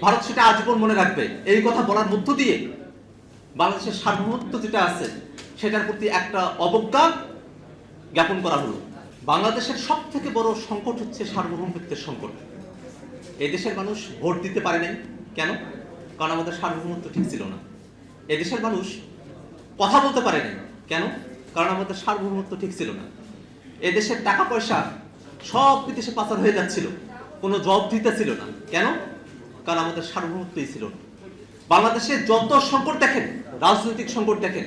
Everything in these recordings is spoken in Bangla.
ভারত সেটা আজীবন মনে রাখবে। এই কথা বলার মধ্য দিয়ে বাংলাদেশের সার্বভৌমত্ব যেটা আছে, সেটার প্রতি একটা অবজ্ঞা জ্ঞাপন করা হলো। বাংলাদেশের সব থেকে বড় সংকট হচ্ছে সার্বভৌমত্বের সংকট। এই দেশের মানুষ ভোট দিতে পারে নাই। কেন? কারণ আমাদের সার্বভৌমত্ব ঠিক ছিল না। এদেশের মানুষ কথা বলতে পারে নাই। কেন? কারণ আমাদের সার্বভৌমত্ব ঠিক ছিল না। এদেশের টাকা পয়সা সব বিদেশে পাচার হয়ে যাচ্ছিল। কোনো জব দিতে ছিল না। কেন? কারণ আমাদের সার্বভৌমত্বই ছিল বাংলাদেশে যত সংকট দেখেন, রাজনৈতিক সংকট দেখেন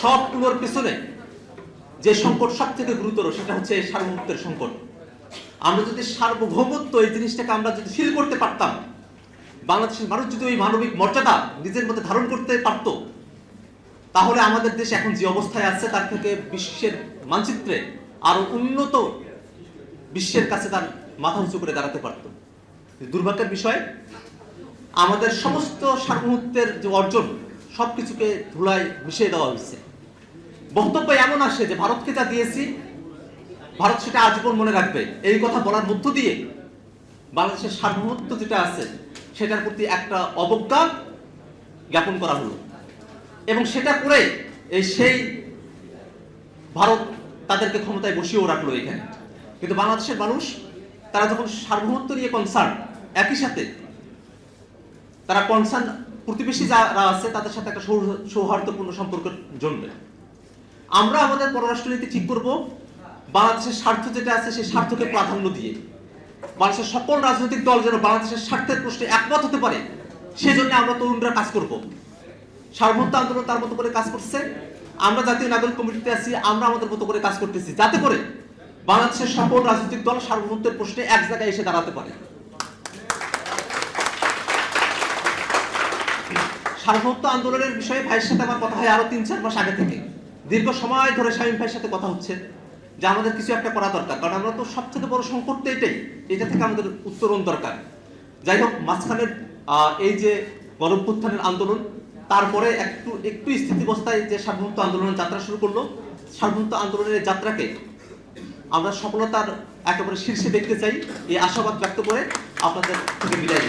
সবগুলোর পিছনে যে সংকট সব থেকে গুরুতর, সেটা হচ্ছে এই সার্বভৌমত্বের সংকট। আমরা যদি সার্বভৌমত্ব এই জিনিসটাকে আমরা যদি ফিল করতে পারতাম, বাংলাদেশের মানুষ যদি ওই মানবিক মর্যাদা নিজের মধ্যে ধারণ করতে পারত, তাহলে আমাদের দেশ এখন যে অবস্থায় আছে, তার থেকে বিশ্বের মানচিত্রে আরও উন্নত বিশ্বের কাছে তার মাথা উঁচু করে দাঁড়াতে পারত। দুর্ভাগ্যের বিষয়, আমাদের সমস্ত সার্বভৌমত্বের যে অর্জন, সবকিছুকে ধুলায় মিশিয়ে দেওয়া হয়েছে। বক্তব্য এমন আসে যে ভারতকে যা দিয়েছি, ভারত সেটা আজীবন মনে রাখবে। এই কথা বলার মধ্য দিয়ে বাংলাদেশের সার্বভৌমত্ব যেটা আছে, সেটার প্রতি একটা অবজ্ঞা জ্ঞাপন করা হলো। এবং সেটা করে এই সেই ভারত তাদেরকে ক্ষমতায় বসিয়েও রাখল এখানে। কিন্তু বাংলাদেশের মানুষ, তারা যখন সার্বভৌমত্ব নিয়ে কনসার্ন একই সাথে তারা কনসার্ন প্রতিবেশী যারা আছে, তাদের সাথে একটা সৌহার্দ্যপূর্ণ সম্পর্ক জন্মে আমরা আমাদের পররাষ্ট্রনীতি ঠিক করব। বাংলাদেশের স্বার্থ যেটা আছে, সেই স্বার্থকে প্রাধান্য দিয়ে। বাংলাদেশের সকল রাজনৈতিক দল যেন বাংলাদেশের স্বার্থের প্রশ্নে একমত হতে পারে, সেজন্য আমরা তরুণরা কাজ করব। সার্বভৌমত্ব আন্দোলন তার মতো করে কাজ করছে। আমরা জাতীয় নাগরিক কমিটিতে আছি, আমরা আমাদের মতো করে কাজ করতেছি। যাতে করে বাংলাদেশের সকল রাজনৈতিক দল সার্বভৌমত্বের প্রশ্নে এক জায়গায় এসে দাঁড়াতে পারে। সার্বভৌমত্ব আন্দোলনের বিষয়ে ভাইয়ের সাথে আমার কথা হয় আরও তিন চার মাস আগে থেকে। দীর্ঘ সময় ধরে শামীম ভাইয়ের সাথে কথা হচ্ছে, যে আমাদের কিছু একটা করা দরকার। কারণ আমরা তো সব থেকে বড় সংকট তো এটাই, এটা থেকে আমাদের উত্তরণ দরকার। যাই হোক মাঝখানের এই যে গণভ্যুত্থানের আন্দোলন, তারপরে একটু একটু স্থিতিবস্থায় যে সার্বভৌমত্ব আন্দোলনের যাত্রা শুরু করল, সার্বভৌমত্ব আন্দোলনের যাত্রাকে আমরা সফলতার একেবারে শীর্ষে দেখতে চাই, এই আশাবাদ ব্যক্ত করে আপনাদের থেকে বিদায়